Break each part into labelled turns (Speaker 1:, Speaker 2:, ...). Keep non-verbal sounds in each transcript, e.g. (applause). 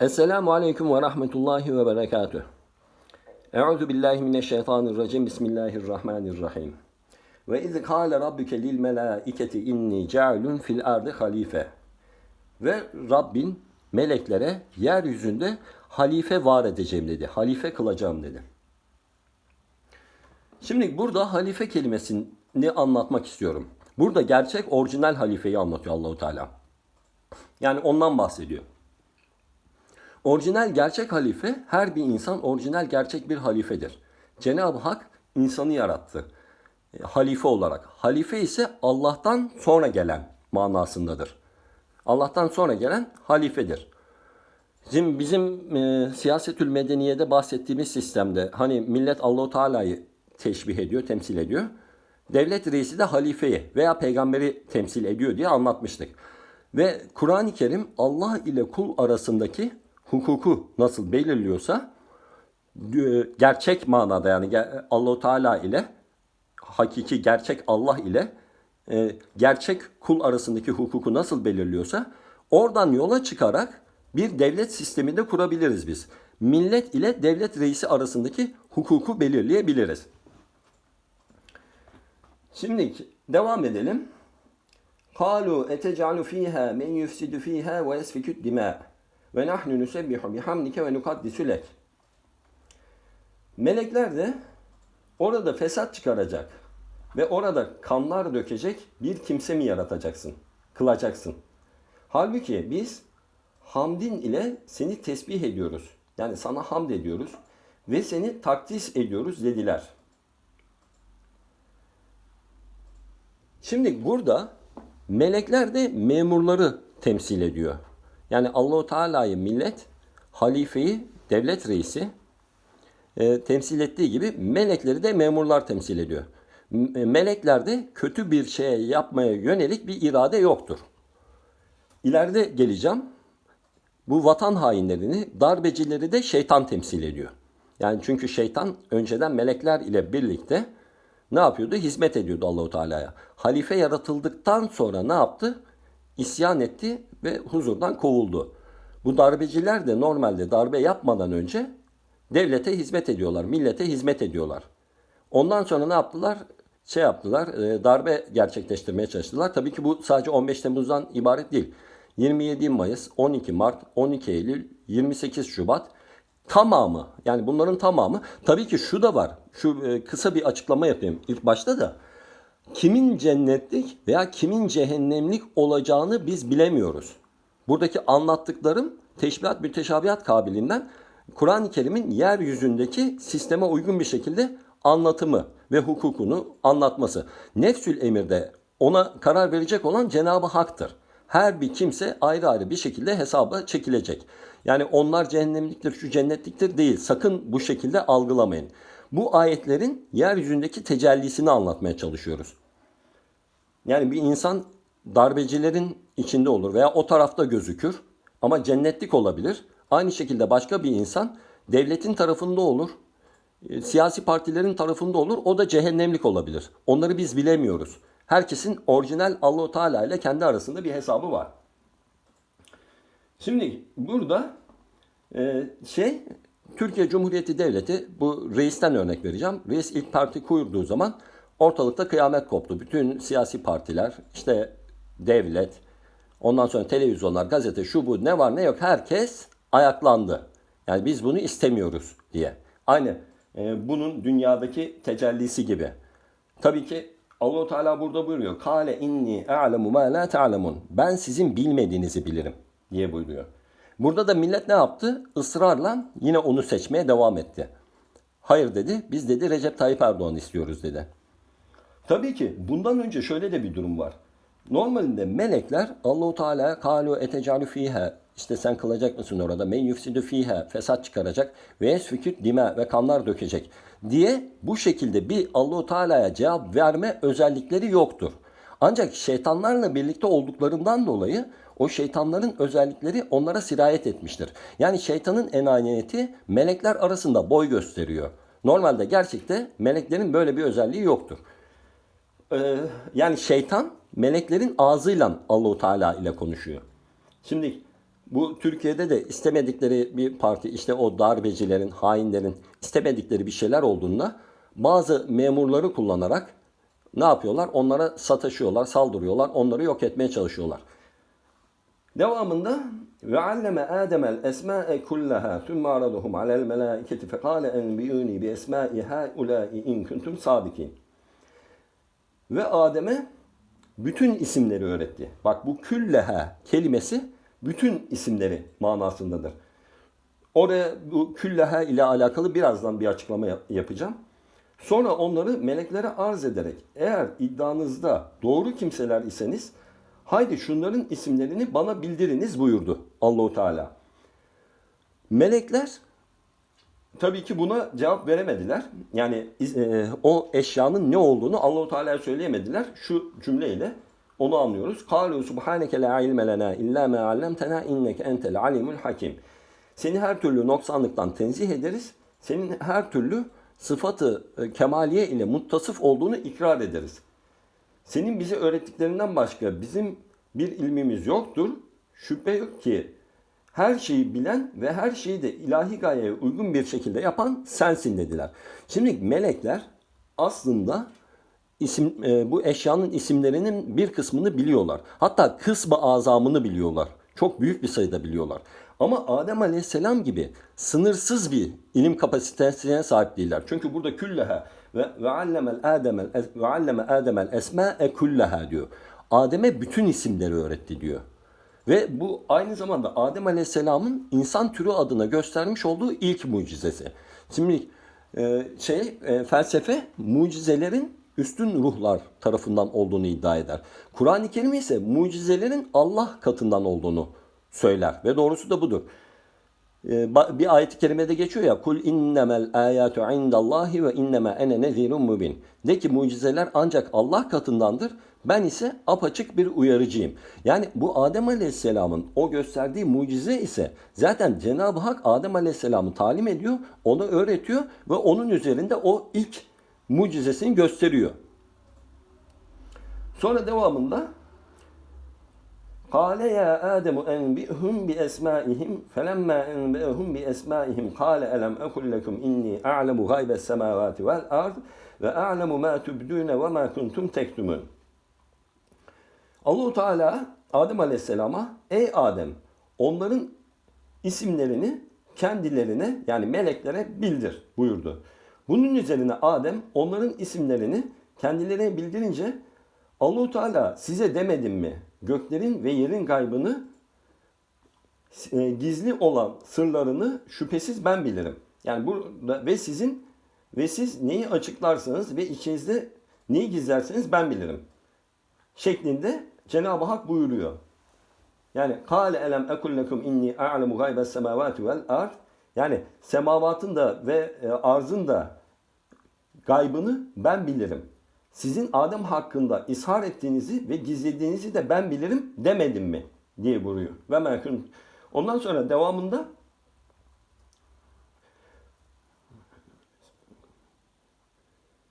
Speaker 1: Esselamu Aleyküm ve Rahmetullahi ve Berekatuh. Euzu billahi mineşşeytanirracim. Bismillahirrahmanirrahim. Ve iz kâle rabbuke lil melâiketi inni cealun fil ardı halife. Ve Rabbin meleklere yeryüzünde halife var edeceğim dedi. Halife kılacağım dedi. Şimdi burada halife kelimesini anlatmak istiyorum. Burada gerçek orijinal halifeyi anlatıyor Allahu Teala. Yani ondan bahsediyor. Orijinal gerçek halife her bir insan orijinal gerçek bir halifedir. Cenab-ı Hak insanı yarattı. E, halife olarak. Halife ise Allah'tan sonra gelen manasındadır. Allah'tan sonra gelen halifedir. Bizim bizim e, siyasetül medeniyede bahsettiğimiz sistemde hani millet Allahu Teala'yı teşbih ediyor, temsil ediyor. Devlet reisi de halifeyi veya peygamberi temsil ediyor diye anlatmıştık. Ve Kur'an-ı Kerim Allah ile kul arasındaki hukuku nasıl belirliyorsa e, gerçek manada yani ge- Allahu Teala ile hakiki gerçek Allah ile e, gerçek kul arasındaki hukuku nasıl belirliyorsa oradan yola çıkarak bir devlet sistemi de kurabiliriz biz. Millet ile devlet reisi arasındaki hukuku belirleyebiliriz. Şimdi devam edelim. قالوا أتجعل فيها من يفسد فيها ويسفك الدماء ve nahnu nusebbihu bihamdike ve nukaddisu lek. Melekler de orada fesat çıkaracak ve orada kanlar dökecek bir kimse mi yaratacaksın, kılacaksın? Halbuki biz hamdin ile seni tesbih ediyoruz. Yani sana hamd ediyoruz ve seni takdis ediyoruz dediler. Şimdi burada melekler de memurları temsil ediyor. Yani Allahu Teala'yı millet, halifeyi, devlet reisi e, temsil ettiği gibi melekleri de memurlar temsil ediyor. M- Meleklerde kötü bir şeye yapmaya yönelik bir irade yoktur. İleride geleceğim. Bu vatan hainlerini, darbecileri de şeytan temsil ediyor. Yani çünkü şeytan önceden melekler ile birlikte ne yapıyordu? Hizmet ediyordu Allahu Teala'ya. Halife yaratıldıktan sonra ne yaptı? İsyan etti ve huzurdan kovuldu. Bu darbeciler de normalde darbe yapmadan önce devlete hizmet ediyorlar, millete hizmet ediyorlar. Ondan sonra ne yaptılar? Şey yaptılar, e, darbe gerçekleştirmeye çalıştılar. Tabii ki bu sadece 15 Temmuz'dan ibaret değil. 27 Mayıs, 12 Mart, 12 Eylül, 28 Şubat tamamı yani bunların tamamı tabii ki şu da var. Şu e, kısa bir açıklama yapayım ilk başta da. Kimin cennetlik veya kimin cehennemlik olacağını biz bilemiyoruz. Buradaki anlattıklarım teşbihat müteşabihat kabiliğinden Kur'an-ı Kerim'in yeryüzündeki sisteme uygun bir şekilde anlatımı ve hukukunu anlatması. Nefsül emirde ona karar verecek olan Cenab-ı Hak'tır. Her bir kimse ayrı ayrı bir şekilde hesaba çekilecek. Yani onlar cehennemliktir, şu cennetliktir değil. Sakın bu şekilde algılamayın. Bu ayetlerin yeryüzündeki tecellisini anlatmaya çalışıyoruz. Yani bir insan darbecilerin içinde olur veya o tarafta gözükür ama cennetlik olabilir. Aynı şekilde başka bir insan devletin tarafında olur, e, siyasi partilerin tarafında olur. O da cehennemlik olabilir. Onları biz bilemiyoruz. Herkesin orijinal Allahu Teala ile kendi arasında bir hesabı var. Şimdi burada e, şey Türkiye Cumhuriyeti Devleti bu reisten örnek vereceğim. Reis ilk parti kurduğu zaman ortalıkta kıyamet koptu. Bütün siyasi partiler işte devlet ondan sonra televizyonlar gazete şu bu ne var ne yok herkes ayaklandı. Yani biz bunu istemiyoruz diye. Aynı e, bunun dünyadaki tecellisi gibi. Tabii ki Allahu Teala burada buyuruyor. Kale inni a'lemu ma la ta'lemun. Ben sizin bilmediğinizi bilirim diye buyuruyor. Burada da millet ne yaptı? Israrla yine onu seçmeye devam etti. Hayır dedi. Biz dedi Recep Tayyip Erdoğan istiyoruz dedi. Tabii ki bundan önce şöyle de bir durum var. Normalinde melekler Allahu Teala kalu etecalu fiha işte sen kılacak mısın orada men yufsidu fiha fesat çıkaracak ve yesfiküt dima ve kanlar dökecek diye bu şekilde bir Allahu Teala'ya cevap verme özellikleri yoktur. Ancak şeytanlarla birlikte olduklarından dolayı o şeytanların özellikleri onlara sirayet etmiştir. Yani şeytanın enaniyeti melekler arasında boy gösteriyor. Normalde gerçekte meleklerin böyle bir özelliği yoktur. Ee, yani şeytan meleklerin ağzıyla Allahu Teala ile konuşuyor. Şimdi Bu Türkiye'de de istemedikleri bir parti işte o darbecilerin, hainlerin istemedikleri bir şeyler olduğunda bazı memurları kullanarak ne yapıyorlar? Onlara sataşıyorlar, saldırıyorlar, onları yok etmeye çalışıyorlar. Devamında ve alleme Adem'el esma'e kullaha thumma araduhum alel melaiketi fekale enbiyuni bi esma'i haulâi in kuntum sadikin. Ve Adem'e bütün isimleri öğretti. Bak bu külleha kelimesi bütün isimleri manasındadır. Oraya bu külleha ile alakalı birazdan bir açıklama yap- yapacağım. Sonra onları meleklere arz ederek eğer iddianızda doğru kimseler iseniz haydi şunların isimlerini bana bildiriniz buyurdu Allahu Teala. Melekler tabii ki buna cevap veremediler. Yani e, o eşyanın ne olduğunu Allahu Teala'ya söyleyemediler. Şu cümleyle onu anlıyoruz. Kalu subhaneke la ilme lena illa ma allamtena inneke entel alimul hakim. Seni her türlü noksanlıktan tenzih ederiz. Senin her türlü sıfatı e, kemaliye ile muttasıf olduğunu ikrar ederiz. Senin bize öğrettiklerinden başka bizim bir ilmimiz yoktur. Şüphe yok ki her şeyi bilen ve her şeyi de ilahi gayeye uygun bir şekilde yapan sensin dediler. Şimdi melekler aslında isim e, bu eşyanın isimlerinin bir kısmını biliyorlar. Hatta kısmı azamını biliyorlar. Çok büyük bir sayıda biliyorlar. Ama Adem Aleyhisselam gibi sınırsız bir ilim kapasitesine sahip değiller. Çünkü burada külleha ve ve allemel Ademel ve alleme Ademel esma'e külleha diyor. Adem'e bütün isimleri öğretti diyor. Ve bu aynı zamanda Adem Aleyhisselam'ın insan türü adına göstermiş olduğu ilk mucizesi. Şimdi e, şey e, felsefe mucizelerin üstün ruhlar tarafından olduğunu iddia eder. Kur'an-ı Kerim ise mucizelerin Allah katından olduğunu söyler ve doğrusu da budur. E, ba- bir ayet-i kerimede geçiyor ya kul innemel ayatu indallahi ve innema ene nezirun mubin. De ki mucizeler ancak Allah katındandır. Ben ise apaçık bir uyarıcıyım. Yani bu Adem Aleyhisselam'ın o gösterdiği mucize ise zaten Cenab-ı Hak Adem Aleyhisselam'ı talim ediyor, ona öğretiyor ve onun üzerinde o ilk mucizesini gösteriyor. Sonra devamında قال يا آدم أنبئهم بأسمائهم فلما أنبأهم بأسمائهم قال ألم أقل لكم إني أعلم غيب السماوات والأرض وأعلم ما تبدون وما كنتم تكتمون Allahu Teala Adem Aleyhisselam'a ey Adem onların isimlerini kendilerine yani meleklere bildir buyurdu. Bunun üzerine Adem onların isimlerini kendilerine bildirince Allahu Teala size demedim mi Göklerin ve yerin gaybını e, gizli olan sırlarını şüphesiz ben bilirim. Yani burada ve sizin ve siz neyi açıklarsınız ve içinizde neyi gizlerseniz ben bilirim. Şeklinde Cenab-ı Hak buyuruyor. Yani kâle elem ekul lekum inni a'lemu gaybes semavati vel ard. Yani semavatın da ve e, arzın da gaybını ben bilirim sizin Adem hakkında ishar ettiğinizi ve gizlediğinizi de ben bilirim demedim mi? diye vuruyor. Ve mekun. Ondan sonra devamında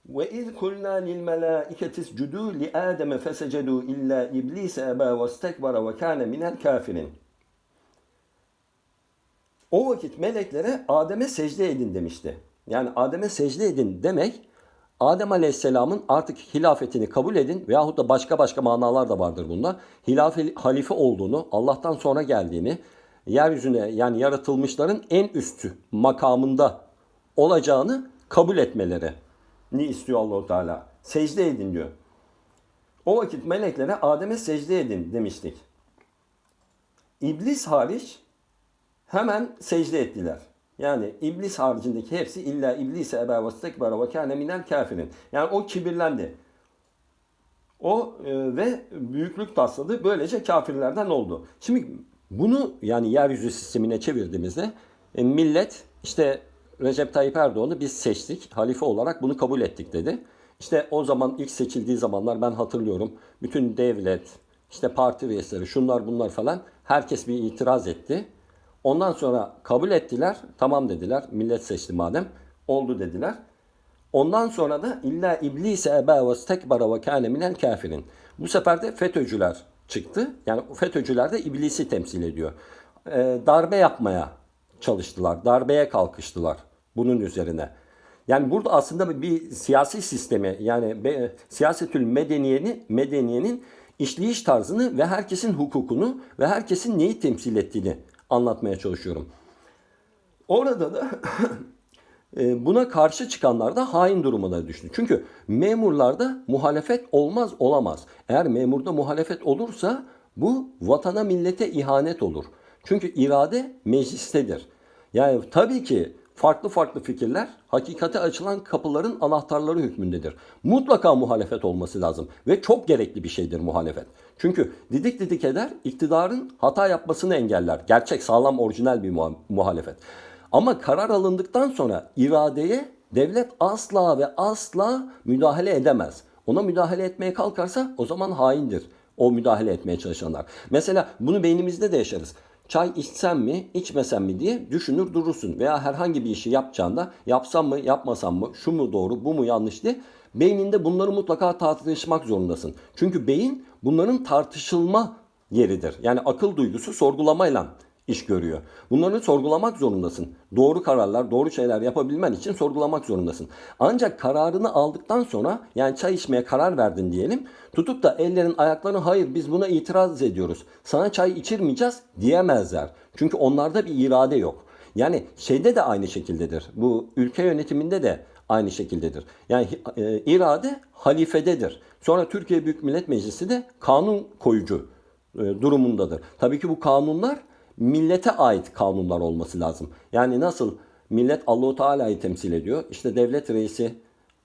Speaker 1: ve iz kulna lil melaiketi iscudu li ademe fesecedu illa iblis eba ve istekbara ve kana minel kafirin. O vakit meleklere Adem'e secde edin demişti. Yani Adem'e secde edin demek Adem Aleyhisselam'ın artık hilafetini kabul edin veyahut da başka başka manalar da vardır bunda. Hilafe, halife olduğunu, Allah'tan sonra geldiğini, yeryüzüne yani yaratılmışların en üstü makamında olacağını kabul etmeleri ni istiyor Allahu Teala. Secde edin diyor. O vakit meleklere Adem'e secde edin demiştik. İblis hariç hemen secde ettiler. Yani iblis haricindeki hepsi illa iblise ebe ve stekbara ve kâne minel kafirin. Yani o kibirlendi. O e, ve büyüklük tasladı. Böylece kafirlerden oldu. Şimdi bunu yani yeryüzü sistemine çevirdiğimizde e, millet işte Recep Tayyip Erdoğan'ı biz seçtik. Halife olarak bunu kabul ettik dedi. İşte o zaman ilk seçildiği zamanlar ben hatırlıyorum. Bütün devlet, işte parti reisleri, şunlar bunlar falan herkes bir itiraz etti. Ondan sonra kabul ettiler. Tamam dediler. Millet seçti madem. Oldu dediler. Ondan sonra da illa iblise eba ve stekbara ve kâne minel kafirin. Bu sefer de FETÖ'cüler çıktı. Yani FETÖ'cüler de iblisi temsil ediyor. e, darbe yapmaya çalıştılar. Darbeye kalkıştılar bunun üzerine. Yani burada aslında bir siyasi sistemi yani be, siyasetül medeniyenin, medeniyenin işleyiş tarzını ve herkesin hukukunu ve herkesin neyi temsil ettiğini anlatmaya çalışıyorum. Orada da (clears throat) e, buna karşı çıkanlar da hain durumuna düştü. Çünkü memurlarda muhalefet olmaz olamaz. Eğer memurda muhalefet olursa bu vatana millete ihanet olur. Çünkü irade meclistedir. Yani tabii ki farklı farklı fikirler hakikate açılan kapıların anahtarları hükmündedir. Mutlaka muhalefet olması lazım ve çok gerekli bir şeydir muhalefet. Çünkü didik didik eder, iktidarın hata yapmasını engeller. Gerçek, sağlam, orijinal bir muhalefet. Ama karar alındıktan sonra iradeye devlet asla ve asla müdahale edemez. Ona müdahale etmeye kalkarsa o zaman haindir o müdahale etmeye çalışanlar. Mesela bunu beynimizde de yaşarız. Çay içsem mi, içmesem mi diye düşünür durursun. Veya herhangi bir işi yapacağında yapsam mı, yapmasam mı, şu mu doğru, bu mu yanlış diye beyninde bunları mutlaka tartışmak zorundasın. Çünkü beyin bunların tartışılma yeridir. Yani akıl duygusu sorgulamayla iş görüyor. Bunları sorgulamak zorundasın. Doğru kararlar, doğru şeyler yapabilmen için sorgulamak zorundasın. Ancak kararını aldıktan sonra yani çay içmeye karar verdin diyelim. Tutup da ellerin ayakların hayır biz buna itiraz ediyoruz. Sana çay içirmeyeceğiz diyemezler. Çünkü onlarda bir irade yok. Yani şeyde de aynı şekildedir. Bu ülke yönetiminde de aynı şekildedir. Yani e, irade halifededir. Sonra Türkiye Büyük Millet Meclisi de kanun koyucu e, durumundadır. Tabii ki bu kanunlar millete ait kanunlar olması lazım. Yani nasıl millet Allahu Teala'yı temsil ediyor. İşte devlet reisi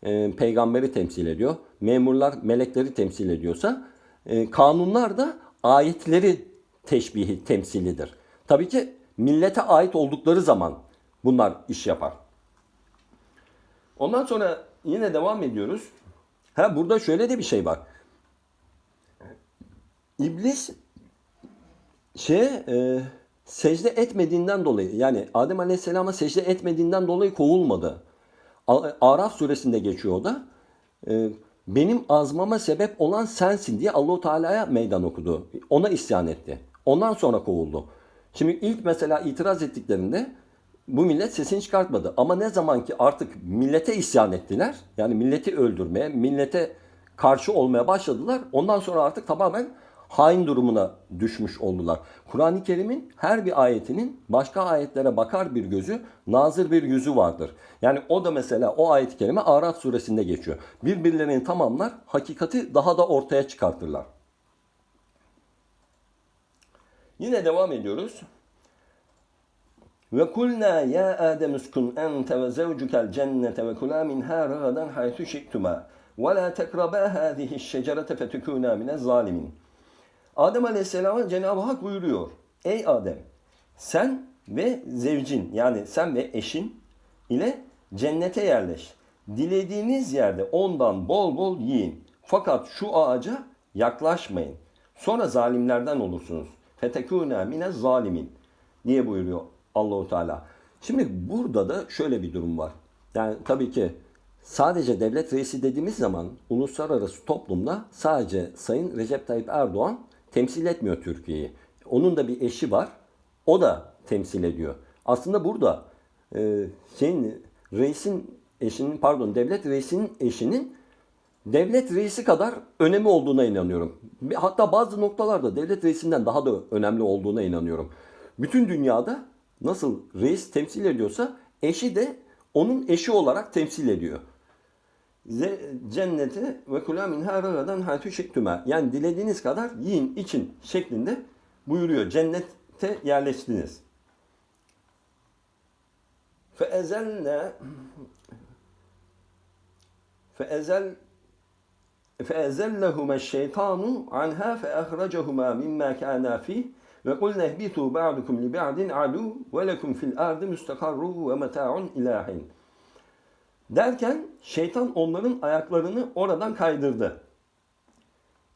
Speaker 1: e, peygamberi temsil ediyor. Memurlar melekleri temsil ediyorsa e, kanunlar da ayetleri teşbihi temsilidir. Tabii ki millete ait oldukları zaman bunlar iş yapar. Ondan sonra yine devam ediyoruz. Ha burada şöyle de bir şey var. İblis şey e, secde etmediğinden dolayı yani Adem Aleyhisselam'a secde etmediğinden dolayı kovulmadı. Araf suresinde geçiyor o da. Ee, benim azmama sebep olan sensin diye Allahu Teala'ya meydan okudu. Ona isyan etti. Ondan sonra kovuldu. Şimdi ilk mesela itiraz ettiklerinde bu millet sesini çıkartmadı. Ama ne zaman ki artık millete isyan ettiler, yani milleti öldürmeye, millete karşı olmaya başladılar. Ondan sonra artık tamamen hain durumuna düşmüş oldular. Kur'an-ı Kerim'in her bir ayetinin başka ayetlere bakar bir gözü, nazır bir yüzü vardır. Yani o da mesela o ayet-i kerime Araf suresinde geçiyor. Birbirlerini tamamlar, hakikati daha da ortaya çıkartırlar. Yine devam ediyoruz. Ve kulna ya Adem uskun ente ve zevcukel cennete ve kula minha ragadan haythu şiktuma ve la tekraba hâzihi şecerete fetekûnâ mine zalimin. Adem Aleyhisselam'a Cenab-ı Hak buyuruyor. Ey Adem sen ve zevcin yani sen ve eşin ile cennete yerleş. Dilediğiniz yerde ondan bol bol yiyin. Fakat şu ağaca yaklaşmayın. Sonra zalimlerden olursunuz. Fetekûne mine zalimin diye buyuruyor Allahu Teala. Şimdi burada da şöyle bir durum var. Yani tabii ki sadece devlet reisi dediğimiz zaman uluslararası toplumda sadece Sayın Recep Tayyip Erdoğan temsil etmiyor Türkiye'yi. Onun da bir eşi var. O da temsil ediyor. Aslında burada e, şeyin reisin eşinin pardon devlet reisinin eşinin devlet reisi kadar önemi olduğuna inanıyorum. Hatta bazı noktalarda devlet reisinden daha da önemli olduğuna inanıyorum. Bütün dünyada nasıl reis temsil ediyorsa eşi de onun eşi olarak temsil ediyor cenneti ve kula minha ragadan hatu şektüme. Yani dilediğiniz kadar yiyin için şeklinde buyuruyor. Cennete yerleştiniz. Feezelne feezel فأزلهما الشيطان عنها فأخرجهما مما كانا فيه وقلنا اهبطوا بعضكم لبعض عدو ولكم في الأرض مستقر ومتاع إلى حين Derken şeytan onların ayaklarını oradan kaydırdı.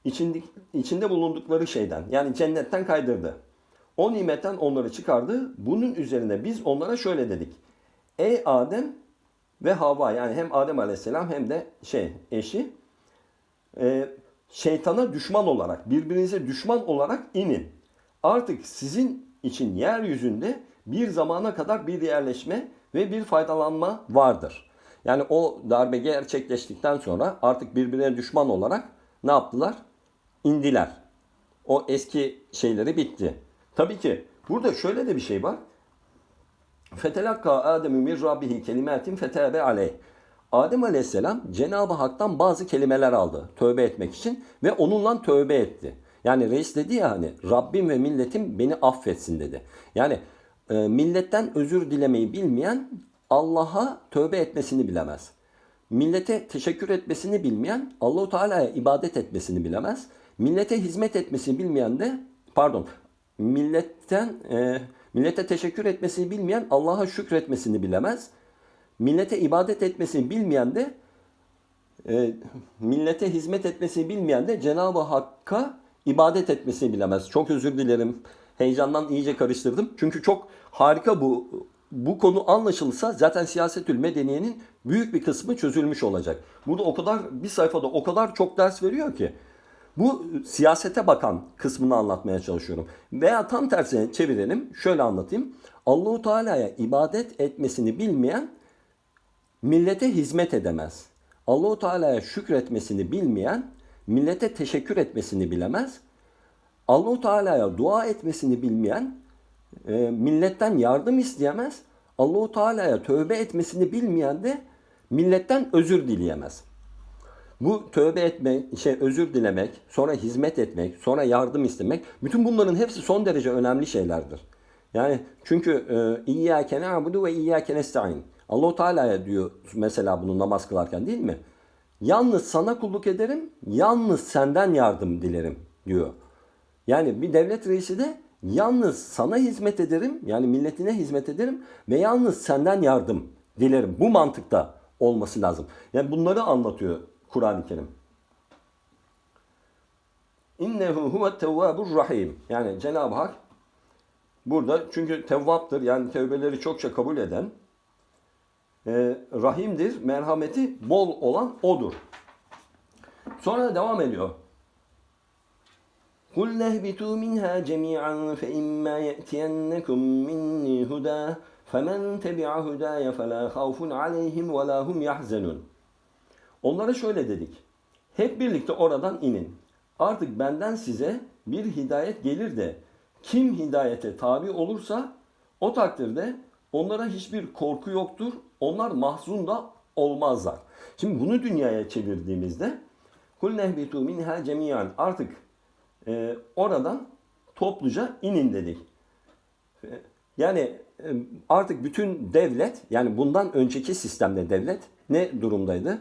Speaker 1: İçinde, içinde bulundukları şeyden yani cennetten kaydırdı. O nimetten onları çıkardı. Bunun üzerine biz onlara şöyle dedik. Ey Adem ve Havva yani hem Adem Aleyhisselam hem de şey eşi e, şeytana düşman olarak birbirinize düşman olarak inin. Artık sizin için yeryüzünde bir zamana kadar bir yerleşme ve bir faydalanma vardır. Yani o darbe gerçekleştikten sonra artık birbirine düşman olarak ne yaptılar? İndiler. O eski şeyleri bitti. Tabii ki burada şöyle de bir şey var. Fetelakka Ademü min rabbihi kelimatin fetebe aleyh. Adem aleyhisselam Cenab-ı Hak'tan bazı kelimeler aldı tövbe etmek için ve onunla tövbe etti. Yani reis dedi ya hani Rabbim ve milletim beni affetsin dedi. Yani e, milletten özür dilemeyi bilmeyen Allah'a tövbe etmesini bilemez. Millete teşekkür etmesini bilmeyen Allahu Teala'ya ibadet etmesini bilemez. Millete hizmet etmesini bilmeyen de pardon milletten e, millete teşekkür etmesini bilmeyen Allah'a şükretmesini bilemez. Millete ibadet etmesini bilmeyen de e, millete hizmet etmesini bilmeyen de Cenab-ı Hakk'a ibadet etmesini bilemez. Çok özür dilerim. Heyecandan iyice karıştırdım. Çünkü çok harika bu bu konu anlaşılırsa zaten siyasetül medeniyenin büyük bir kısmı çözülmüş olacak. Burada o kadar bir sayfada o kadar çok ders veriyor ki. Bu siyasete bakan kısmını anlatmaya çalışıyorum. Veya tam tersine çevirelim. Şöyle anlatayım. Allahu Teala'ya ibadet etmesini bilmeyen millete hizmet edemez. Allahu Teala'ya şükretmesini bilmeyen millete teşekkür etmesini bilemez. Allahu Teala'ya dua etmesini bilmeyen e, milletten yardım isteyemez. Allahu Teala'ya tövbe etmesini bilmeyen de milletten özür dileyemez. Bu tövbe etmek, şey özür dilemek, sonra hizmet etmek, sonra yardım istemek, bütün bunların hepsi son derece önemli şeylerdir. Yani çünkü e, İyyâke na'budu ve İyyâke nesta'in. Allahu Teala'ya diyor mesela bunu namaz kılarken değil mi? Yalnız sana kulluk ederim, yalnız senden yardım dilerim diyor. Yani bir devlet reisi de yalnız sana hizmet ederim, yani milletine hizmet ederim ve yalnız senden yardım dilerim. Bu mantıkta olması lazım. Yani bunları anlatıyor Kur'an-ı Kerim. İnnehu huve tevvabur rahim. Yani Cenab-ı Hak burada çünkü tevvaptır yani tevbeleri çokça kabul eden e, rahimdir, merhameti bol olan odur. Sonra devam ediyor. قُلْ نَهْبِتُوا مِنْهَا جَمِيعًا فَإِمَّا يَأْتِيَنَّكُمْ مِنِّي هُدًى فَمَنْ تَبِعَ هُدَايَ فَلَا خَوْفٌ عَلَيْهِمْ وَلَا هُمْ يَحْزَنُونَ Onlara şöyle dedik. Hep birlikte oradan inin. Artık benden size bir hidayet gelir de kim hidayete tabi olursa o takdirde onlara hiçbir korku yoktur. Onlar mahzun da olmazlar. Şimdi bunu dünyaya çevirdiğimizde kul nehbitu minha cemiyan artık e, oradan topluca inin dedik. E, Yani e, artık bütün devlet yani bundan önceki sistemde devlet ne durumdaydı?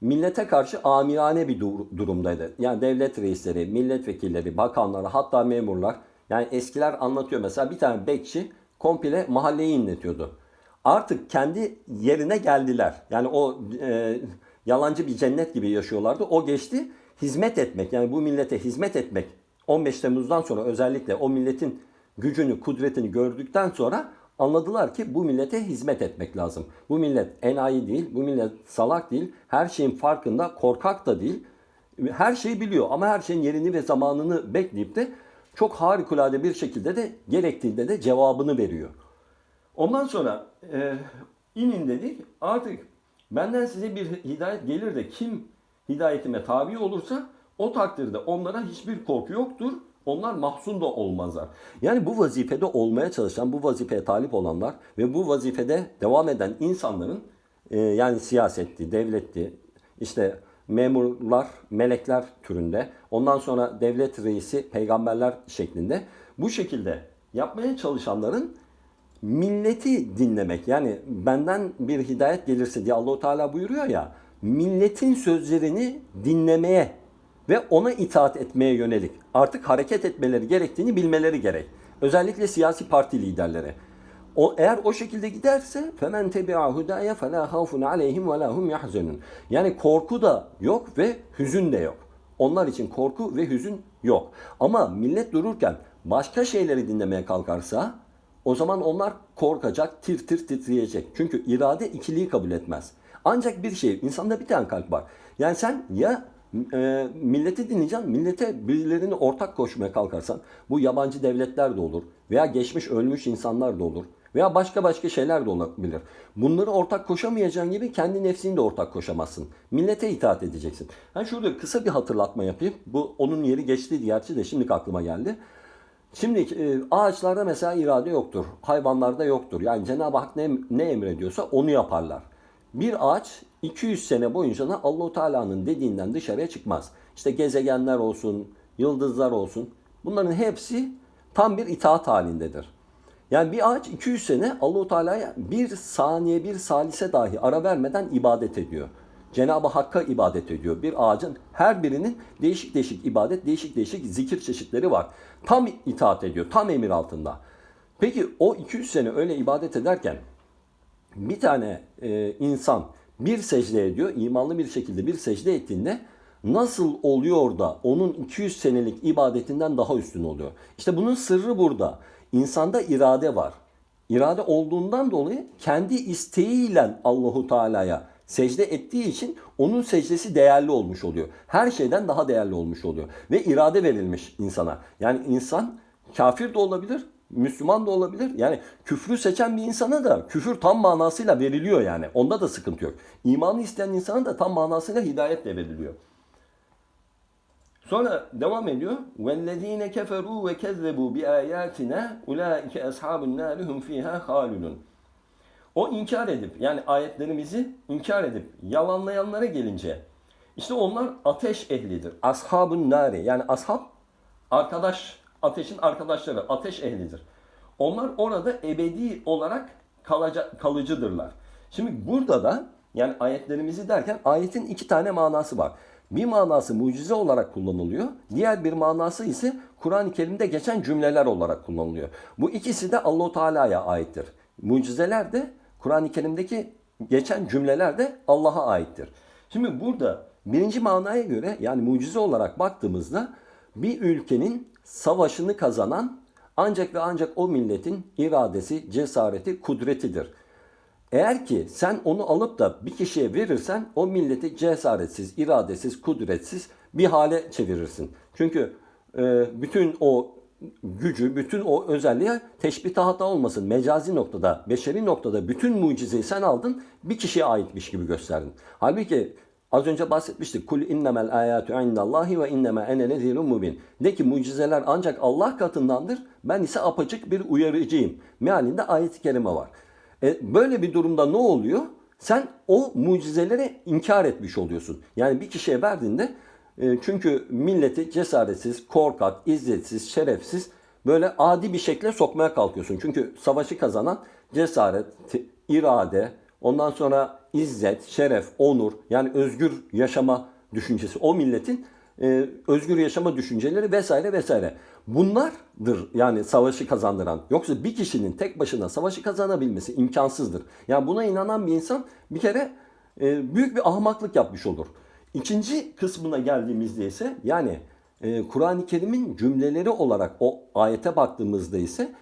Speaker 1: Millete karşı amirane bir dur- durumdaydı. Yani devlet reisleri, milletvekilleri, bakanlar, hatta memurlar. Yani eskiler anlatıyor mesela bir tane bekçi komple mahalleyi inletiyordu. Artık kendi yerine geldiler. Yani o e, yalancı bir cennet gibi yaşıyorlardı. O geçti. Hizmet etmek yani bu millete hizmet etmek 15 Temmuz'dan sonra özellikle o milletin gücünü, kudretini gördükten sonra anladılar ki bu millete hizmet etmek lazım. Bu millet enayi değil, bu millet salak değil, her şeyin farkında, korkak da değil. Her şeyi biliyor ama her şeyin yerini ve zamanını bekleyip de çok harikulade bir şekilde de gerektiğinde de cevabını veriyor. Ondan sonra e, inin dedik artık benden size bir hidayet gelir de kim hidayetime tabi olursa o takdirde onlara hiçbir korku yoktur. Onlar mahzun da olmazlar. Yani bu vazifede olmaya çalışan, bu vazifeye talip olanlar ve bu vazifede devam eden insanların e, yani siyasetti, devletti, işte memurlar, melekler türünde, ondan sonra devlet reisi, peygamberler şeklinde bu şekilde yapmaya çalışanların milleti dinlemek yani benden bir hidayet gelirse diye Allahu Teala buyuruyor ya milletin sözlerini dinlemeye ve ona itaat etmeye yönelik artık hareket etmeleri gerektiğini bilmeleri gerek. Özellikle siyasi parti liderleri. O eğer o şekilde giderse femen tebi'a hudaya fela havfun aleyhim ve lahum yahzunun. Yani korku da yok ve hüzün de yok. Onlar için korku ve hüzün yok. Ama millet dururken başka şeyleri dinlemeye kalkarsa o zaman onlar korkacak, tir tir titreyecek. Çünkü irade ikiliği kabul etmez. Ancak bir şey, insanda bir tane kalp var. Yani sen ya e, milleti dinleyeceksin. Millete birilerini ortak koşmaya kalkarsan bu yabancı devletler de olur veya geçmiş ölmüş insanlar da olur veya başka başka şeyler de olabilir. Bunları ortak koşamayacağın gibi kendi nefsini de ortak koşamazsın. Millete itaat edeceksin. Ben şurada kısa bir hatırlatma yapayım. Bu onun yeri geçti gerçi de şimdi aklıma geldi. Şimdi e, ağaçlarda mesela irade yoktur. Hayvanlarda yoktur. Yani Cenab-ı Hak ne, ne emrediyorsa onu yaparlar. Bir ağaç 200 sene boyunca da Allahu Teala'nın dediğinden dışarıya çıkmaz. İşte gezegenler olsun, yıldızlar olsun. Bunların hepsi tam bir itaat halindedir. Yani bir ağaç 200 sene Allahu Teala'ya bir saniye, bir salise dahi ara vermeden ibadet ediyor. Cenab-ı Hakk'a ibadet ediyor. Bir ağacın her birinin değişik değişik ibadet, değişik değişik zikir çeşitleri var. Tam itaat ediyor, tam emir altında. Peki o 200 sene öyle ibadet ederken bir tane e, insan bir secde ediyor, imanlı bir şekilde bir secde ettiğinde nasıl oluyor da onun 200 senelik ibadetinden daha üstün oluyor? İşte bunun sırrı burada. İnsanda irade var. İrade olduğundan dolayı kendi isteğiyle Allahu Teala'ya secde ettiği için onun secdesi değerli olmuş oluyor. Her şeyden daha değerli olmuş oluyor. Ve irade verilmiş insana. Yani insan kafir de olabilir, Müslüman da olabilir. Yani küfrü seçen bir insana da küfür tam manasıyla veriliyor yani. Onda da sıkıntı yok. İmanı isteyen insana da tam manasıyla hidayetle veriliyor. Sonra devam ediyor. وَالَّذ۪ينَ كَفَرُوا وَكَذَّبُوا بِآيَاتِنَا اُولَٰئِكَ أَصْحَابُ النَّارِ هُمْ ف۪يهَا خَالُدُونَ O inkar edip yani ayetlerimizi inkar edip yalanlayanlara gelince işte onlar ateş ehlidir. Ashabun nari yani ashab arkadaş ateşin arkadaşları ateş ehlidir. Onlar orada ebedi olarak kalaca, kalıcıdırlar. Şimdi burada da yani ayetlerimizi derken ayetin iki tane manası var. Bir manası mucize olarak kullanılıyor. Diğer bir manası ise Kur'an-ı Kerim'de geçen cümleler olarak kullanılıyor. Bu ikisi de Allahu Teala'ya aittir. Mucizeler de Kur'an-ı Kerim'deki geçen cümleler de Allah'a aittir. Şimdi burada birinci manaya göre yani mucize olarak baktığımızda bir ülkenin savaşını kazanan ancak ve ancak o milletin iradesi, cesareti, kudretidir. Eğer ki sen onu alıp da bir kişiye verirsen o milleti cesaretsiz, iradesiz, kudretsiz bir hale çevirirsin. Çünkü e, bütün o gücü, bütün o özelliğe teşbih hata olmasın. Mecazi noktada, beşeri noktada bütün mucizeyi sen aldın bir kişiye aitmiş gibi gösterdin. Halbuki az önce bahsetmiştik. Kul innemel ayatu indallahi ve inneme ene nezirun mubin. De ki mucizeler ancak Allah katındandır. Ben ise apaçık bir uyarıcıyım. Mealinde ayet-i kerime var. E, böyle bir durumda ne oluyor? Sen o mucizeleri inkar etmiş oluyorsun. Yani bir kişiye verdiğinde e, çünkü milleti cesaretsiz, korkak, izzetsiz, şerefsiz böyle adi bir şekle sokmaya kalkıyorsun. Çünkü savaşı kazanan cesaret, irade, ondan sonra izzet, şeref, onur yani özgür yaşama düşüncesi o milletin e, özgür yaşama düşünceleri vesaire vesaire. Bunlardır yani savaşı kazandıran. Yoksa bir kişinin tek başına savaşı kazanabilmesi imkansızdır. Yani buna inanan bir insan bir kere e, büyük bir ahmaklık yapmış olur. İkinci kısmına geldiğimizde ise yani e, Kur'an-ı Kerim'in cümleleri olarak o ayete baktığımızda ise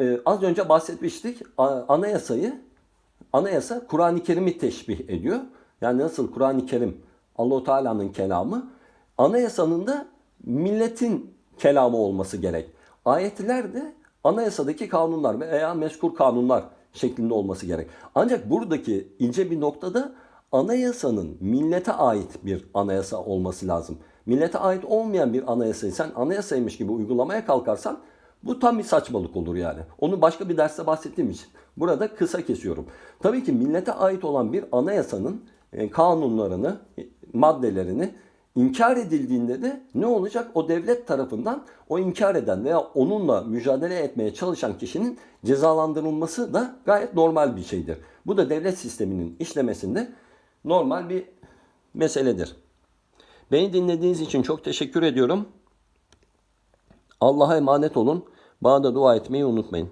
Speaker 1: e, az önce bahsetmiştik anayasayı anayasa Kur'an-ı Kerim'i teşbih ediyor. Yani nasıl Kur'an-ı Kerim Allahu Teala'nın kelamı anayasanın da milletin kelamı olması gerek. Ayetler de anayasadaki kanunlar veya mezkur kanunlar şeklinde olması gerek. Ancak buradaki ince bir noktada anayasanın millete ait bir anayasa olması lazım. Millete ait olmayan bir anayasayı sen anayasaymış gibi uygulamaya kalkarsan bu tam bir saçmalık olur yani. Onu başka bir derste bahsettiğim için burada kısa kesiyorum. Tabii ki millete ait olan bir anayasanın e, kanunlarını, e, maddelerini inkar edildiğinde de ne olacak? O devlet tarafından o inkar eden veya onunla mücadele etmeye çalışan kişinin cezalandırılması da gayet normal bir şeydir. Bu da devlet sisteminin işlemesinde normal bir meseledir. Beni dinlediğiniz için çok teşekkür ediyorum. Allah'a emanet olun. Bana da dua etmeyi unutmayın.